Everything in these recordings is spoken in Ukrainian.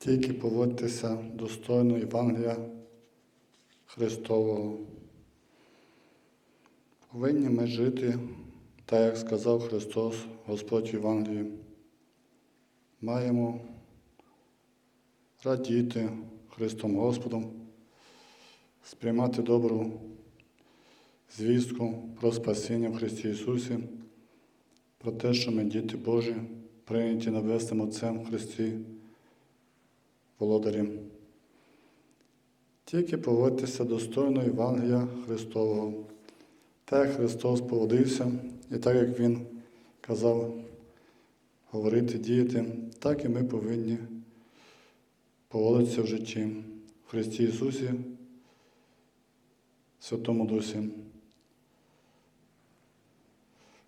Тільки поводьтеся достойно Євангелія Христового. Повинні ми жити, так як сказав Христос, Господь в Євангелії. Маємо радіти Христом Господом, сприймати добру звістку про спасіння в Христі Ісусі, про те, що ми діти Божі, прийняті Небесним Отцем в Христі володарем. Тільки поводьтеся достойно Євангелія Христового. Так як Христос поводився, і так як Він казав говорити, діяти, так і ми повинні поводитися в житті в Христі Ісусі, Святому Дусі.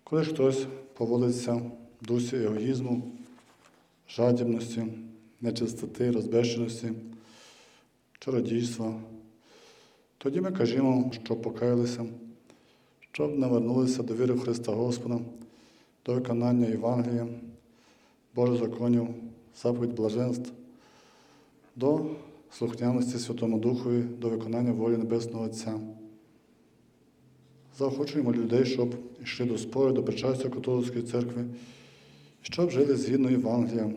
Коли хтось поводиться в дусі егоїзму, жадібності, нечистоти, розбещеності, чародійства, тоді ми кажемо, що покаялися, щоб навернулися до віри в Христа Господа, до виконання Євангелія, Божих законів, заповідь блаженств, до слухняності Святому Духові, до виконання волі Небесного Отця. Заохочуємо людей, щоб йшли до спору, до причастя католицької церкви, щоб жили згідно Євангелія.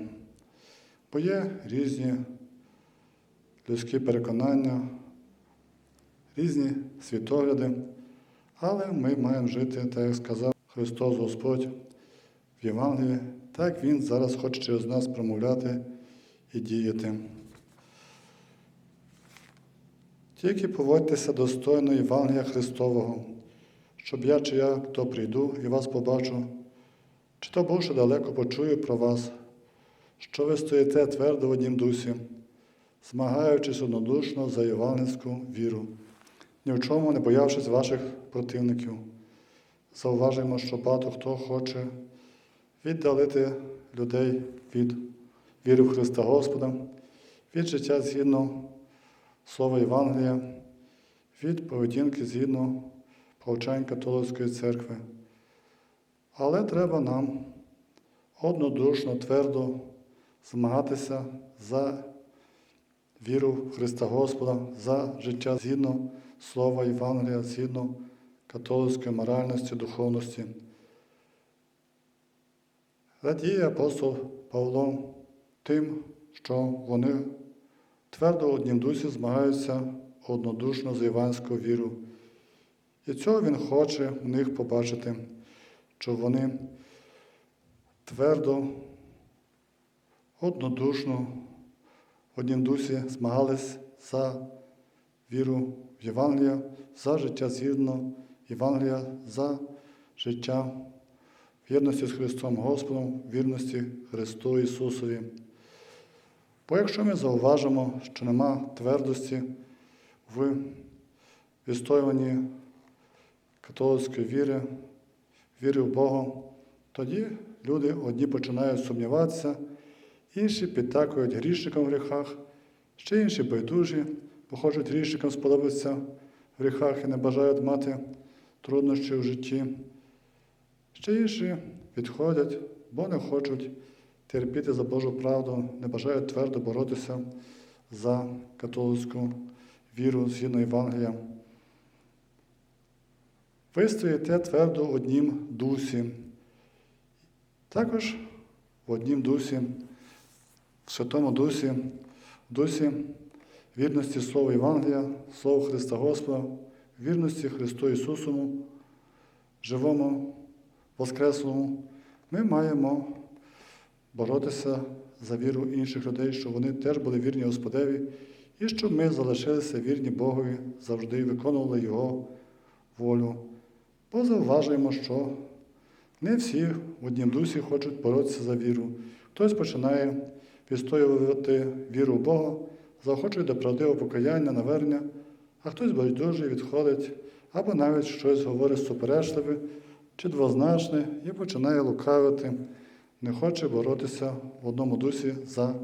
Бо є різні людські переконання, різні світогляди, але ми маємо жити, так як сказав Христос Господь в Євангелії, так Він зараз хоче через нас промовляти і діяти. Тільки поводьтеся достойно Євангелія Христового, щоб я чи я, хто прийду і вас побачу, чи то бувши далеко почую про вас, що ви стоїте твердо в однім дусі, змагаючись однодушно за євангельську віру, ні в чому не боявшись ваших противників. Зауважуємо, що багато хто хоче віддалити людей від віри в Христа Господа, від життя згідно Слова Євангелія, від поведінки згідно повчань католицької церкви. Але треба нам однодушно, твердо змагатися за віру в Христа Господа, за життя згідно Слова Євангелія, згідно католицької моральності, духовності. Радіє апостол Павло тим, що вони твердо однім дусі змагаються однодушно за іванську віру. І цього він хоче в них побачити, що вони твердо, однодушно в однім дусі змагались за віру в Євангелія, за життя згідно Євангелія, за життя в єдності з Христом Господом, в вірності Христу Ісусові. Бо якщо ми зауважимо, що нема твердості в відстоюванні католицької віри, віри в Бога, тоді люди одні починають сумніватися, інші підтакують грішникам в гріхах, ще інші байдужі, бо хочуть грішникам сподобатися в гріхах і не бажають мати труднощі в житті. Ще інші відходять, бо не хочуть терпіти за Божу правду, не бажають твердо боротися за католицьку віру згідно Євангелія. Ви стоїте твердо в однім дусі. Також в однім дусі, в Святому Дусі, дусі вірності Слова Євангелія, Слова Христа Господа, вірності Христу Ісусому, живому, Воскреслому, ми маємо боротися за віру інших людей, щоб вони теж були вірні Господеві, і щоб ми залишилися вірні Богові, завжди виконували Його волю. Бо зауважуємо, що не всі в однім дусі хочуть боротися за віру. Хтось починає відстоювати віру в Бога, заохочує до правдивого покаяння, навернення, а хтось байдужий відходить або навіть щось говорить суперечливе чи двозначне і починає лукавити, не хоче боротися в одному дусі за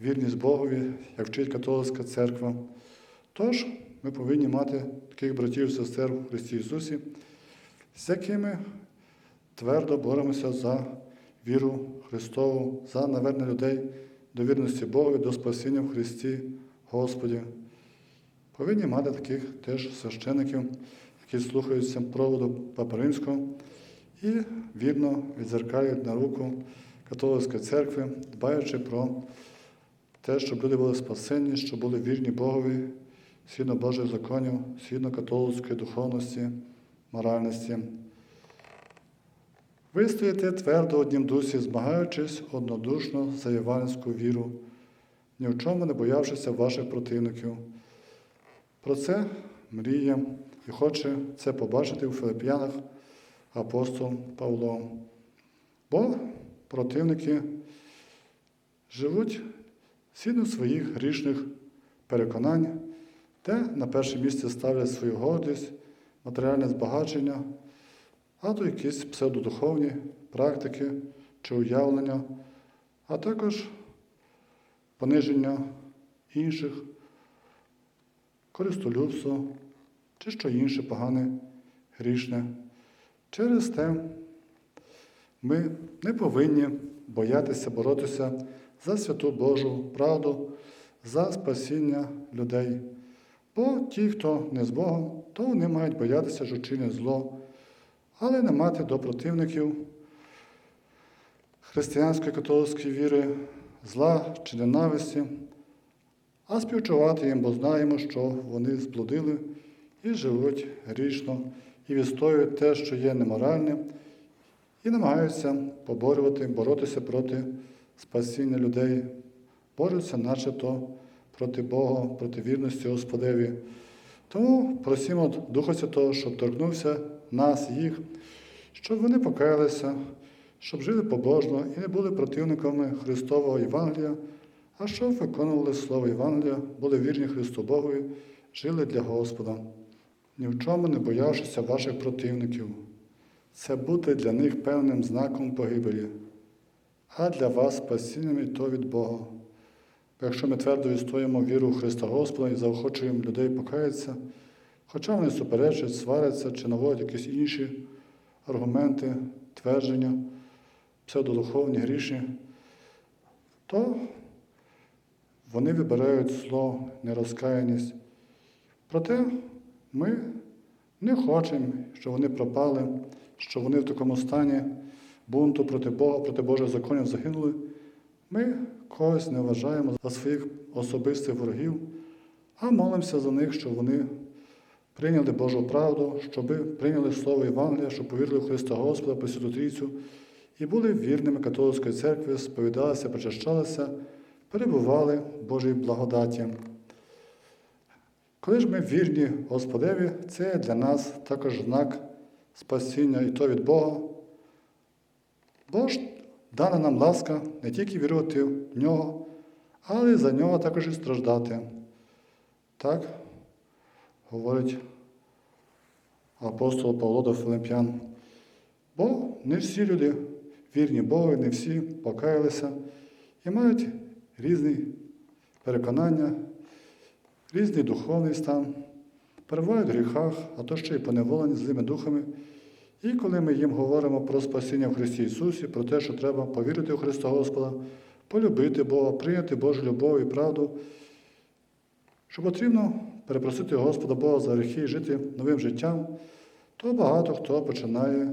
вірність Богові, як вчить католицька церква. Тож ми повинні мати таких братів і сестер в Христі Ісусі, з якими твердо боремося за віру Христову, за навернення людей до вірності Богу, до спасіння в Христі Господі. Повинні мати таких теж священиків, які слухаються проводу Папи Римського і вірно відзеркалюють на руку католицької церкви, дбаючи про те, щоб люди були спасені, щоб були вірні Богові, згідно Божих законів, згідно католицької духовності, моральності. Вистояти твердо однім дусі, змагаючись однодушно за євангельську віру, ні в чому не боявшися ваших противників. Про це мріє і хоче це побачити у Филип'янах апостол Павло. Бо противники живуть згідно своїх грішних переконань, де на перше місце ставлять свою гордість, матеріальне збагачення, а то якісь псевдодуховні практики чи уявлення, а також пониження інших, користолюбство чи що інше погане, грішне. Через те ми не повинні боятися боротися за святу Божу правду, за спасіння людей. Бо ті, хто не з Богом, то вони мають боятися, що чинять зло, але не мати до противників християнської католицької віри, зла чи ненависті, а співчувати їм, бо знаємо, що вони зблудили і живуть грішно, і відстоюють те, що є неморальне, і намагаються поборювати, боротися проти спасіння людей, борються начебто проти Бога, проти вірності Господеві. Тому просимо Духа Святого, щоб торкнувся нас, їх, щоб вони покаялися, щоб жили побожно і не були противниками Христового Євангелія, а щоб виконували Слово Євангелія, були вірні Христу Богові, жили для Господа, ні в чому не боявшися ваших противників. Це буде для них певним знаком погибелі, а для вас спасінням і то від Бога. Бо якщо ми твердо відстоїмо віру в Христа Господа і заохочуємо людей покаятися, хоча вони суперечать, сваряться чи наводять якісь інші аргументи, твердження, псевдодуховні, грішні, то вони вибирають зло, нерозкаяність. Проте ми не хочемо, щоб вони пропали, щоб вони в такому стані бунту проти Бога, проти Божих законів загинули. Ми когось не вважаємо за своїх особистих ворогів, а молимося за них, щоб вони прийняли Божу правду, щоб прийняли Слово Євангелія, щоб повірили в Христа Господа, Пресвяту Трійцю і були вірними католицької церкви, сповідалися, причащалися, перебували в Божій благодаті. Коли ж ми вірні Господеві, це для нас також знак спасіння і то від Бога. Бо ж дана нам ласка не тільки вірувати в нього, але й за нього також і страждати. Так говорить апостол Павло до Филип'ян. Бо не всі люди вірні Богу, не всі покаялися і мають різні переконання, різний духовний стан, перебувають в гріхах, а то ще й поневолені злими духами. І коли ми їм говоримо про спасіння в Христі Ісусі, про те, що треба повірити в Христа Господа, полюбити Бога, прийняти Божу любов і правду, що потрібно перепросити Господа Бога за гріхи і жити новим життям, то багато хто починає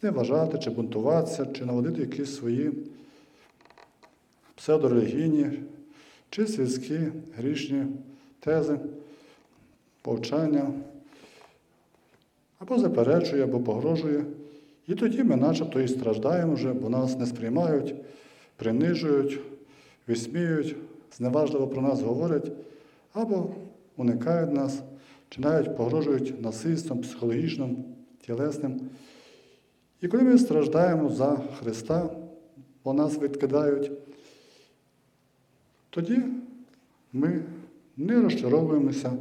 зневажати чи бунтуватися, чи наводити якісь свої псевдорелігійні чи світські грішні тези, повчання або заперечує, або погрожує. І тоді ми начебто і страждаємо вже, бо нас не сприймають, принижують, висміюють, зневажливо про нас говорять, або уникають нас, чи навіть погрожують насильством, психологічним, тілесним. І коли ми страждаємо за Христа, бо нас відкидають, тоді ми не розчаровуємося,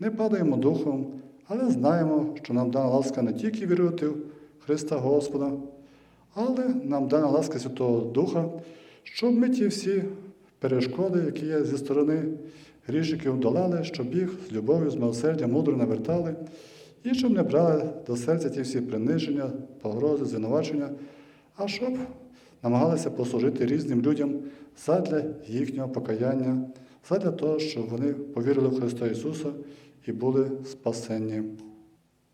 не падаємо духом, але знаємо, що нам дана ласка не тільки вірувати в Христа Господа, але нам дана ласка Святого Духа, щоб ми ті всі перешкоди, які є зі сторони грішників, долали, щоб їх з любов'ю, з милосердям мудро навертали, і щоб не брали до серця ті всі приниження, погрози, звинувачення, а щоб намагалися послужити різним людям задля їхнього покаяння, задля того, щоб вони повірили в Христа Ісуса і були спасені.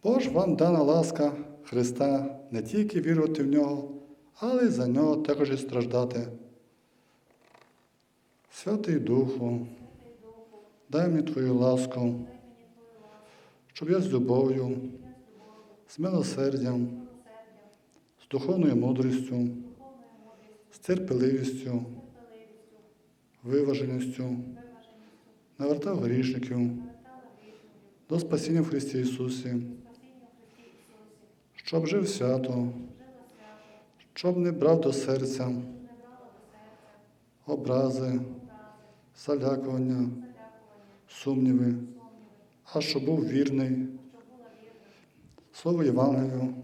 Бо ж вам дана ласка Христа не тільки вірувати в Нього, але й за Нього також і страждати. Святий Духу, дай мені Твою ласку, щоб я з любов'ю, з милосердям, з духовною мудрістю, з терпеливістю, виваженістю, навертав грішників до спасіння в Христі Ісусі, щоб жив свято, щоб не брав до серця образи, залякування, сумніви, а що був вірний Слово Євангелію,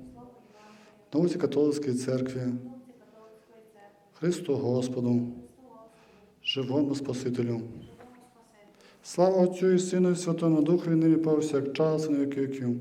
науці католицької церкви, Христу Господу, живому Спасителю. Слава Отцю і Сину і Святому Духу, і нині повсякчас, на віки віків.